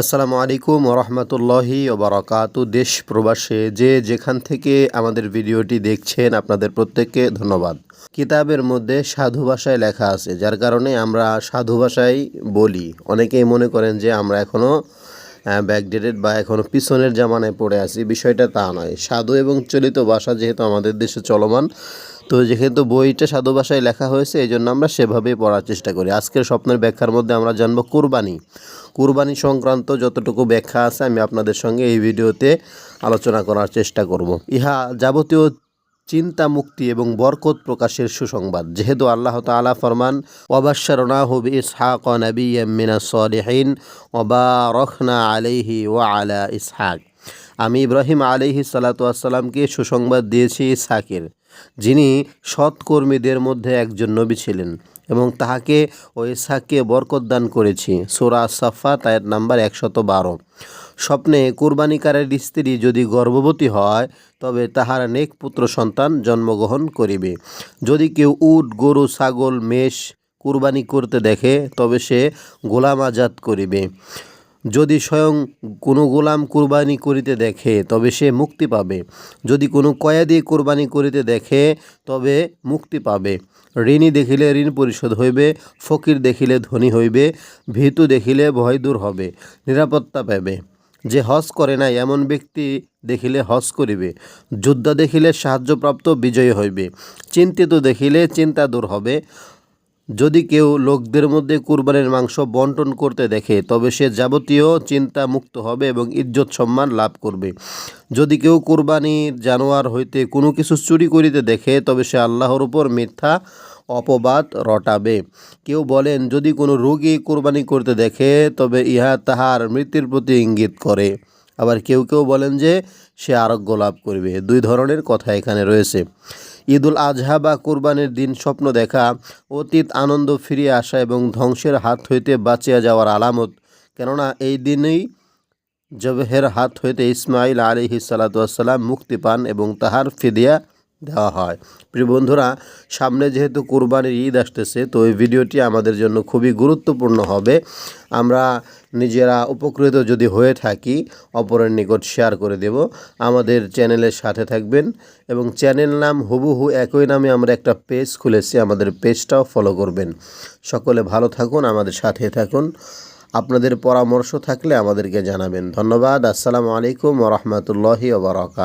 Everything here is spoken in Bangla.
আসসালামু আলাইকুম ওরহমতুল্লাহি ওবরাকাতু। দেশ প্রবাসে যে যেখান থেকে আমাদের ভিডিওটি দেখছেন, আপনাদের প্রত্যেককে ধন্যবাদ। কিতাবের মধ্যে সাধু ভাষায় লেখা আছে, যার কারণে আমরা সাধু ভাষায় বলি। অনেকেই মনে করেন যে আমরা এখনও ব্যাকডেটেড বা এখনও পিছনের জামানায় পড়ে আছি। বিষয়টা তা নয়। সাধু এবং চলিত ভাষা যেহেতু আমাদের দেশে চলমান তো যেহেতু বইটা সাধু ভাষায় লেখা হয়েছে, এই জন্য আমরা সেভাবেই পড়ার চেষ্টা করি। আজকের স্বপ্নের ব্যাখ্যার মধ্যে আমরা জানব কুরবানি। কুরবানি সংক্রান্ত যতটুকু ব্যাখ্যা আছে, আমি আপনাদের সঙ্গে এই ভিডিওতে আলোচনা করার চেষ্টা করব। ইহা যাবতীয় চিন্তা, মুক্তি এবং বরকত প্রকাশের সুসংবাদ। যেহেতু আল্লাহ তাআলা ফরমান ওয়াবাশশারনা হুবি ইসহাক নাবিয়্যাম মিনাস অবা ওয়াবারাকনা আলাইহি ও আলা ইসহাক। আমি ইব্রাহিম আলাইহি সালাতু আসসালামকে সুসংবাদ দিয়েছি ইসহাকের। যিনি সৎকর্মীদের মধ্যে একজন নবী ছিলেন এবং তাহাকে ও ইসহাককে বরকত দান করেছি। সোরা সাফা তায়ের নাম্বার একশত বারো। স্বপ্নে কুরবানিকারের স্ত্রী যদি গর্ভবতী হয়, তবে তাহার নেক পুত্র সন্তান জন্মগ্রহণ করিবে। যদি কেউ উট, গরু, ছাগল, মেষ কুরবানি করতে দেখে, তবে সে গোলাম আজাদ করিবে। যদি স্বয়ং কোনো গোলাম কুরবানি করিতে দেখে, তবে সে মুক্তি পাবে। যদি কোনো কয়াদি কুরবানি করিতে দেখে, তবে মুক্তি পাবে। ঋণী দেখিলে ঋণ পরিশোধ হইবে, ফকির দেখিলে ধনী হইবে, ভীতু দেখিলে ভয় দূর হবে, নিরাপত্তা পাবে। যে হজ করে নাই, এমন ব্যক্তি দেখিলে হজ করিবে। যোদ্ধা দেখিলে সাহায্যপ্রাপ্ত বিজয়ী হইবে। চিন্তিত দেখিলে চিন্তা দূর হবে। যদি কেউ লোকদের মধ্যে কুরবানির মাংস বন্টন করতে দেখে, তবে সে যাবতীয় চিন্তা মুক্ত হবে এবং ইজ্জত সম্মান লাভ করবে। যদি কেউ কুরবানির জানোয়ার হইতে কোনো কিছু চুরি করিতে দেখে, তবে সে আল্লাহর উপর মিথ্যা অপবাদ রটাবে। কেউ বলেন, যদি কোনো রোগী কোরবানি করতে দেখে, তবে ইহা তাহার মৃত্যুর প্রতি ইঙ্গিত করে। আবার কেউ কেউ বলেন যে, সে আরোগ্য লাভ করবে। দুই ধরনের কথা এখানে রয়েছে। ঈদুল আজহা বা কোরবানির দিন স্বপ্ন দেখা, অতীত আনন্দ ফিরিয়ে আসা এবং ধ্বংসের হাত হইতে বাঁচিয়া যাওয়ার আলামত। কেননা এই দিনেই জবহের হাত হইতে ইসমাইল আলিহি সালাতাম মুক্তি পান এবং তাহার ফিদিয়া দেওয়া হয়। প্রিয় বন্ধুরা, সামনে যেহেতু কোরবানির ঈদ আসতেছে, তো এই ভিডিওটি আমাদের জন্য খুবই গুরুত্বপূর্ণ হবে। আমরা নিজেরা উপকৃত যদি হয়ে থাকি, অপরের নিকট শেয়ার করে দেব। আমাদের চ্যানেলের সাথে থাকবেন এবং চ্যানেল নাম হুবহু একই নামে আমরা একটা পেজ খুলেছি, আমাদের পেজটাও ফলো করবেন। সকলে ভালো থাকুন, আমাদের সাথে থাকুন। আপনাদের পরামর্শ থাকলে আমাদেরকে জানাবেন। ধন্যবাদ, আসসালামু আলাইকুম ওরহমতুল্লাহি ওবরাকাত